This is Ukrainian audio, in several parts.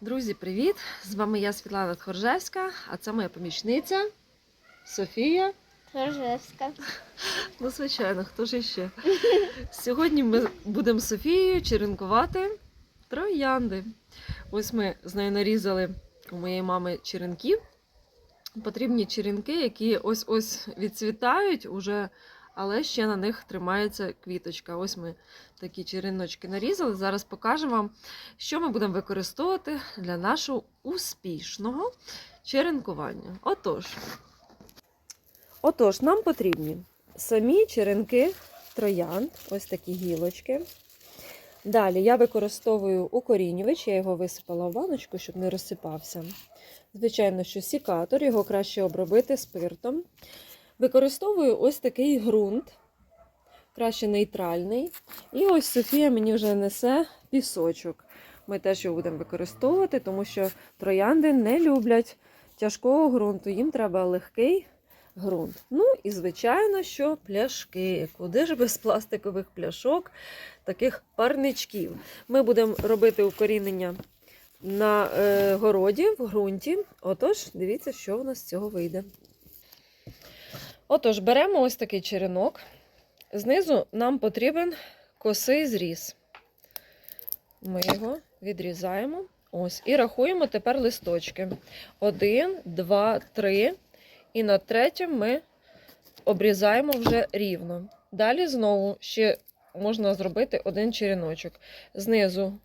Друзі, привіт! З вами я Світлана Тхоржевська, а це моя помічниця Софія. Торжевська. Ну, звичайно, хто ж іще? Сьогодні ми будемо з Софією черенкувати троянди. Ось ми з нею нарізали у моєї мами черенків. Потрібні черенки, які ось-ось відцвітають уже, але ще на них тримається квіточка. Ось ми такі череночки нарізали. Зараз покажемо вам, що ми будемо використовувати для нашого успішного черенкування. Отож, Отож, нам потрібні самі черенки троянд, ось такі гілочки. Далі я використовую укорінювач, я його висипала в баночку, щоб не розсипався. Звичайно, що сікатор, його краще обробити спиртом. Використовую ось такий ґрунт, краще нейтральний. І ось Софія мені вже несе пісочок. Ми теж його будемо використовувати, тому що троянди не люблять тяжкого ґрунту. Їм треба легкий ґрунт. Ну і, звичайно, що пляшки. Куди ж без пластикових пляшок, таких парничків. Ми будемо робити укорінення на е, городі, в ґрунті. Отож, дивіться, що в нас з цього вийде. Отож, беремо ось такий черенок. Знизу нам потрібен косий зріз. Ми його відрізаємо. Ось, і рахуємо тепер листочки. Один, два, три. І на третьому ми обрізаємо вже рівно. Далі знову ще можна зробити один череночок. Знизу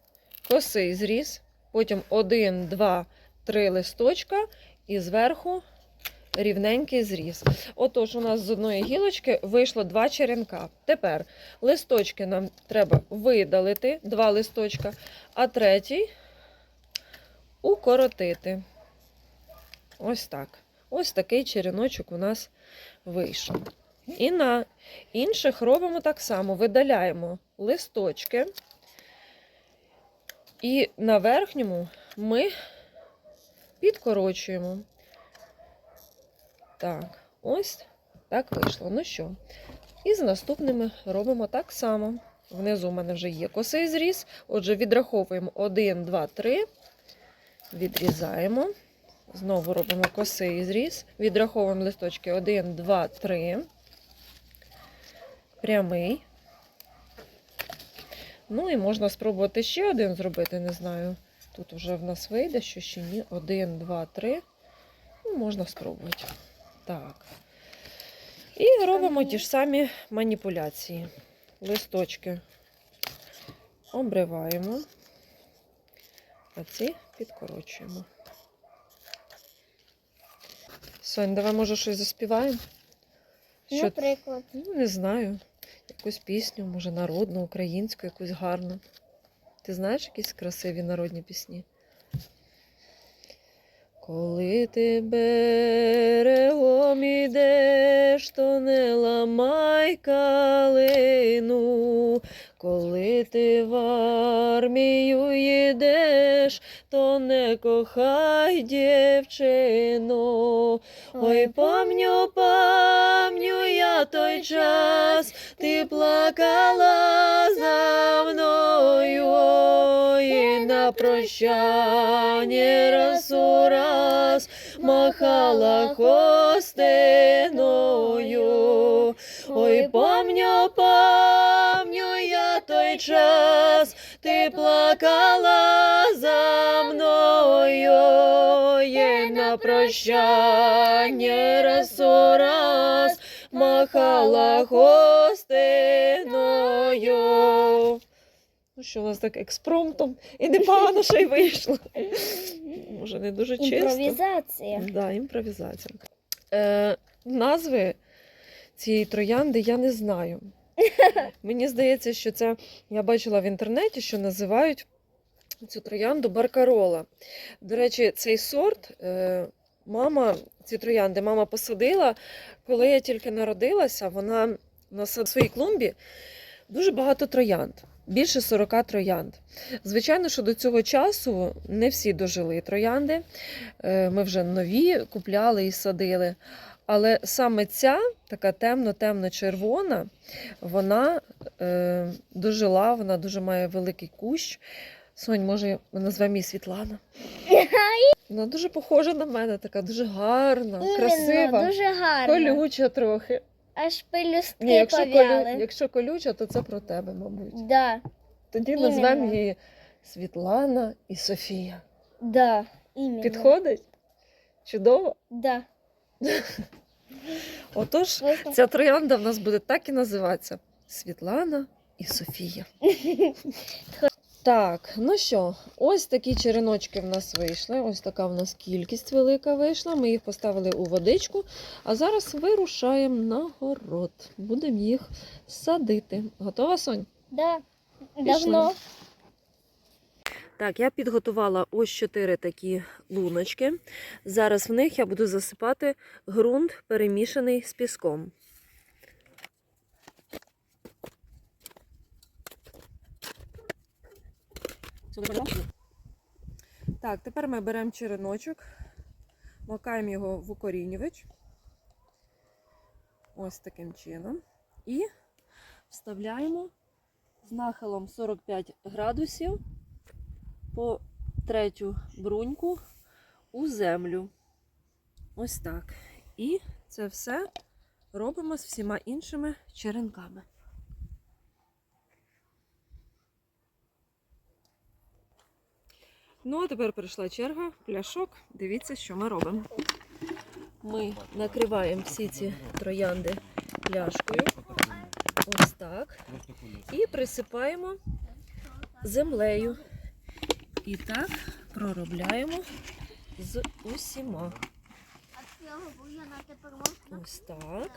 косий зріз, потім один, два, три листочка, і зверху рівненький зріз. Отож, у нас з одної гілочки вийшло два черенка. Тепер листочки нам треба видалити, два листочка, а третій укоротити. Ось так. Ось такий череночок у нас вийшов. І на інших робимо так само: видаляємо листочки, і на верхньому ми підкорочуємо. Так, ось так вийшло. Ну що, і з наступними робимо так само. Внизу у мене вже є косий зріз. Отже, відраховуємо 1, 2, 3, відрізаємо. Знову робимо косий зріз. Відраховуємо листочки 1, 2, 3. Прямий. Ну і можна спробувати ще один зробити, не знаю. Тут вже в нас вийде, що ще ні. 1, 2, 3. Ну, можна спробувати. Так. І робимо ті ж самі маніпуляції. Листочки обриваємо, а ці підкорочуємо. Сонь, давай, може, щось заспіваємо? Що... Наприклад. Ну, не знаю. Якусь пісню, може, народну, українську, якусь гарну. Ти знаєш якісь красиві народні пісні? Коли ти берегом ідеш, то не ламай калину. Коли ти в армію їдеш, то не кохай дівчину. Ой, пам'ю, пам'ю я той час, ти плакала на раз у раз махала хостиною. Ой, пам'ю, пам'ю я той час, ти плакала за мною, і на прощання раз у раз махала хостиною. Що, у нас так експромтом і непогано ще й вийшло. Може, не дуже чисто. Імпровізація. Да, імпровізація. Е, назви цієї троянди я не знаю. Мені здається, що це я бачила в інтернеті, що називають цю троянду баркарола. До речі, цей сорт е, мама, ці троянди мама посадила, коли я тільки народилася, вона на своїй клумбі дуже багато троянд. Більше 40 троянд. Звичайно, що до цього часу не всі дожили троянди. Е, Ми вже нові купляли і садили. Але саме ця, така темно-темно-червона, вона е, дожила, вона дуже має великий кущ. Сонь, може, назвемо її Світлана? Вона дуже похожа на мене, така дуже гарна, красива, дуже гарно. колюча трохи. Аж пелюстки Ні, якщо, пов'яли. колю... якщо колюча, то це про тебе, мабуть. Да, Тоді Іменно. назвемо її Світлана і Софія. да, іменно. Підходить? Чудово? Да. Отож, Просто ця троянда в нас буде так і називатися: Світлана і Софія. Так, ну що, ось такі череночки в нас вийшли. Ось така в нас кількість велика вийшла. Ми їх поставили у водичку, а зараз вирушаємо на город. Будемо їх садити. Готова, Сонь? Да. Пішли. Давно. Так, я підготувала ось чотири такі луночки. Зараз в них я буду засипати ґрунт, перемішаний з піском. Так, тепер ми беремо череночок, макаємо його в укорінювач. Ось таким чином. І вставляємо з нахилом 45 градусів по третю бруньку у землю. Ось так. І це все робимо з всіма іншими черенками. Ну, а тепер прийшла черга пляшок. Дивіться, що ми робимо. Ми накриваємо всі ці троянди пляшкою. Ось так. І присипаємо землею. І так проробляємо з усіма. Ось так.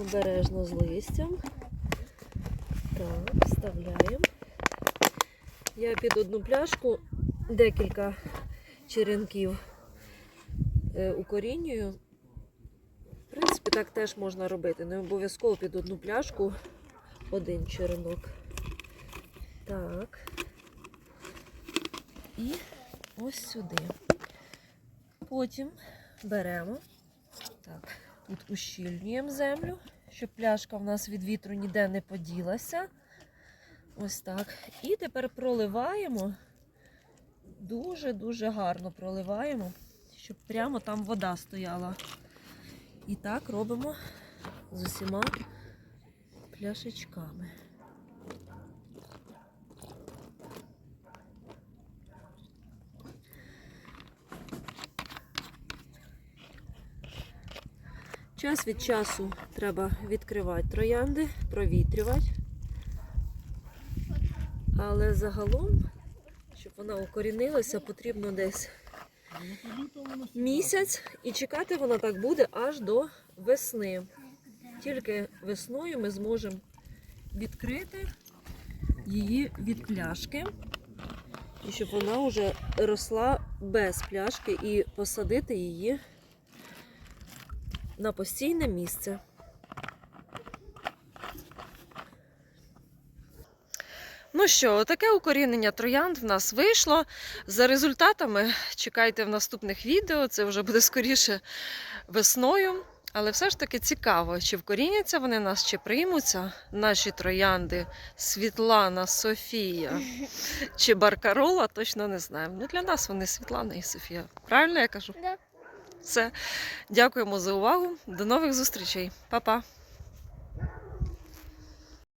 Обережно з листям. Так, вставляємо. Я під одну пляшку декілька черенків е, укорінюю. В принципі, так теж можна робити. Не обов'язково під одну пляшку один черенок. Так. І ось сюди. Потім беремо. Тут ущільнюємо землю, щоб пляшка в нас від вітру ніде не поділася. Ось так. І тепер проливаємо. Дуже-дуже гарно проливаємо, щоб прямо там вода стояла. І так робимо з усіма пляшечками. Час від часу треба відкривати троянди, провітрювати. Але загалом, щоб вона укорінилася, потрібно десь місяць, і чекати вона так буде аж до весни. Тільки весною ми зможемо відкрити її від пляшки, і щоб вона вже росла без пляшки і посадити її на постійне місце. Ну що, таке укорінення троянд в нас вийшло. За результатами чекайте в наступних відео. Це вже буде скоріше весною. Але все ж таки цікаво, чи вкоріняться вони нас, чи приймуться наші троянди Світлана, Софія чи Баркарола, точно не знаємо. Ну, для нас вони Світлана і Софія. Правильно я кажу? Да. Все. Дякуємо за увагу. До нових зустрічей. Па-па.